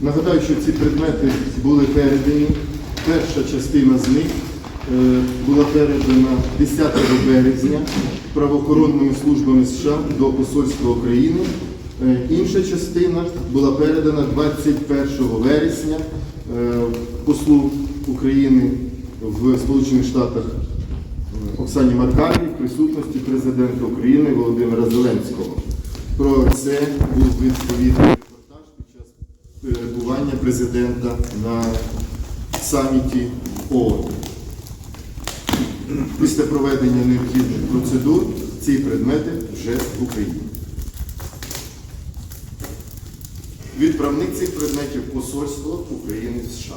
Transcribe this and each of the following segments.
Нагадаю, що ці предмети були передані. Перша частина з них е, була передана 10 березня правоохоронними службами США до Посольства України. Е, Інша частина була передана 21 вересня е, послу України в Сполучених Штатах Оксані Маркарі в присутності президента України Володимира Зеленського. Про це був відповідний перебування президента на саміті ООН. Після проведення необхідних процедур ці предмети вже в Україні. Відправник цих предметів посольство України в США.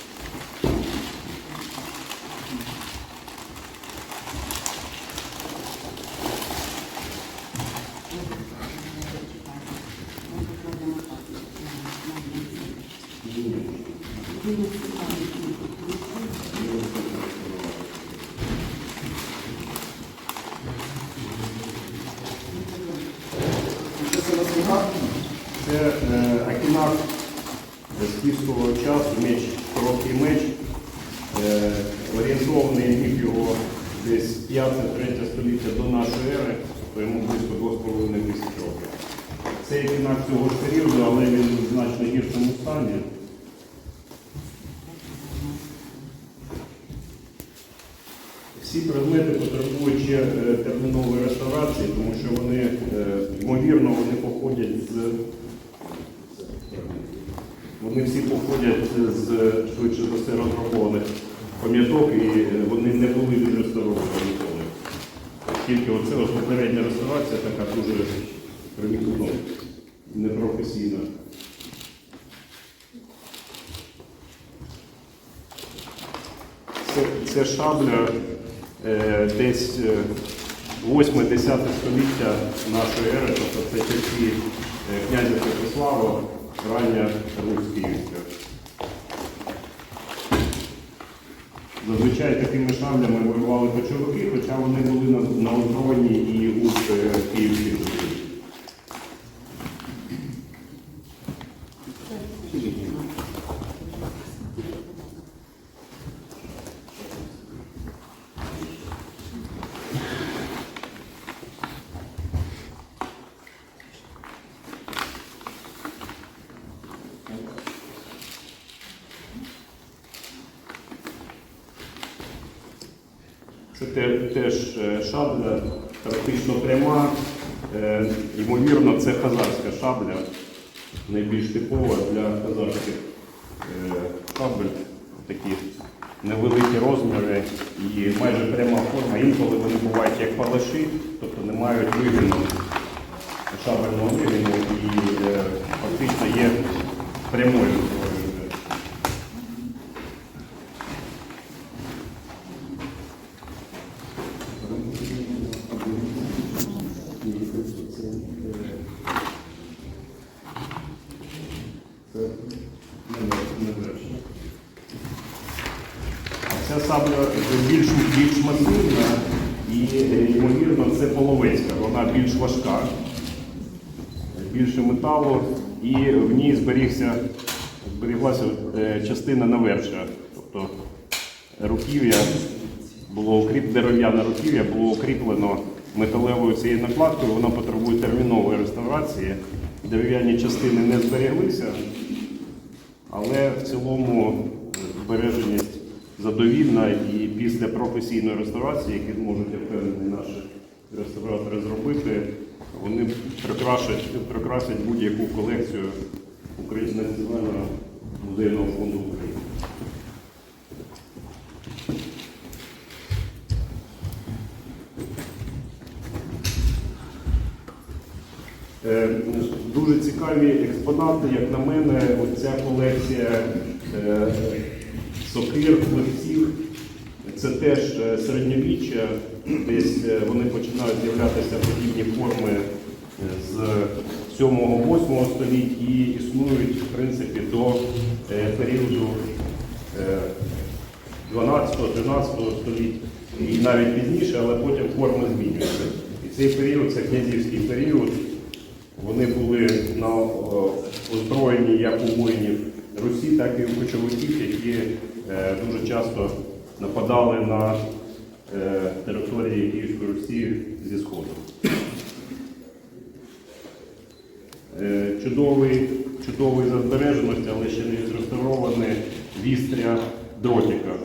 Це е, акінак скіфського часу, меч, короткий меч. Е, орієнтовний вік його десь 5-3 століття до нашої ери, то йому близько 2,5 тисяч років. Це акінак цього ж періоду, але він в значно гіршому стані. Всі предмети потребують ще е, термінової реставрації, тому що вони, е, ймовірно, вони походять з. Вони всі походять з швидше за все розрахованих пам'яток і е, вони не були відреставровані ніколи. Тільки оце попередня реставрація така дуже примітивно непрофесійна. Це, це шабля десь е, 8-10 століття нашої ери, тобто це часи е, князя Святослава, рання руський війська. Зазвичай такими шаблями воювали кочовики, хоча вони були на, на озброєнні і у київських Це теж е, шабля, практично пряма. Е, Ймовірно, це хазарська шабля, найбільш типова для хазарських е, шабель. Такі невеликі розміри і майже пряма форма. Інколи вони бувають як палаші, тобто не мають вигину шабельного вигину і фактично є прямою. Ця сабля більш, більш масивна і, ймовірно, це половецька. Вона більш важка. більше металу, і в ній зберігся, зберіглася е, частина наверша. Тобто руків'я було укріп, дерев'яне руків'я було укріплено металевою цією накладкою, вона потребує термінової реставрації. Дерев'яні частини не збереглися, але в цілому збереженість задовільна і після професійної реставрації, які можуть я впевнений наші реставратори зробити, вони прикрашать, прикрасять будь-яку колекцію Національного музейного фонду України. Е, Дуже цікаві експонати, як на мене, оця колекція е, сокир, хлебців. Це теж е, середньовіччя, десь е, вони починають з'являтися подібні форми з 7-8 століть і існують в принципі до періоду е, 12-13 століть і навіть пізніше, але потім форми змінюються. І цей період це князівський період. Вони були на, о, озброєні як у воїнів Русі, так і у кочовиків, які е, дуже часто нападали на е, території Київської Русі зі Сходу. Е, чудовий, чудовий за збереженості, але ще не відреставрований вістря дротика.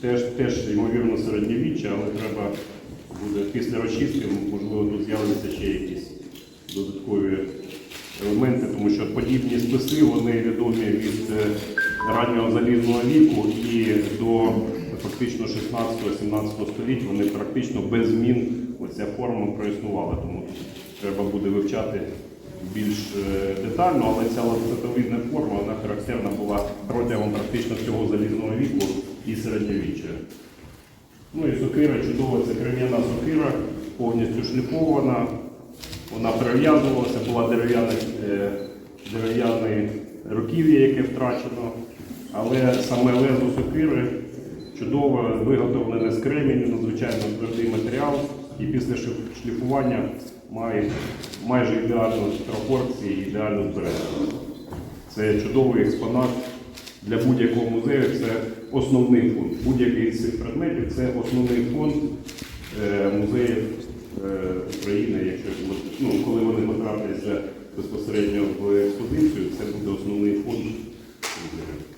Теж, теж ймовірно, середньовіччя, але треба буде після розчистки, можливо, тут з'являться ще якісь додаткові елементи, тому що подібні списи вони відомі від е, раннього залізного віку і до фактично 16-17 століть вони практично без змін оця форма проіснувала. Тому треба буде вивчати більш е, детально, але ця ланцетовидна форма вона характерна була протягом практично всього залізного віку і середньовіччя. Ну і сокира чудова, це крем'яна сокира, повністю шліфована. Вона перев'язувалася, була дерев'яне руків'я, яке втрачено. Але саме лезо сокири чудово виготовлене з кременю, надзвичайно твердий матеріал. І після шліфування має майже ідеальну пропорції, ідеальну збереженість. Це чудовий експонат для будь-якого музею. Це основний фонд. Будь-який з цих предметів це основний фонд е, музеїв Е, України, якщо ну, коли вони потраплять вже безпосередньо в експозицію, це буде основний фонд. Е,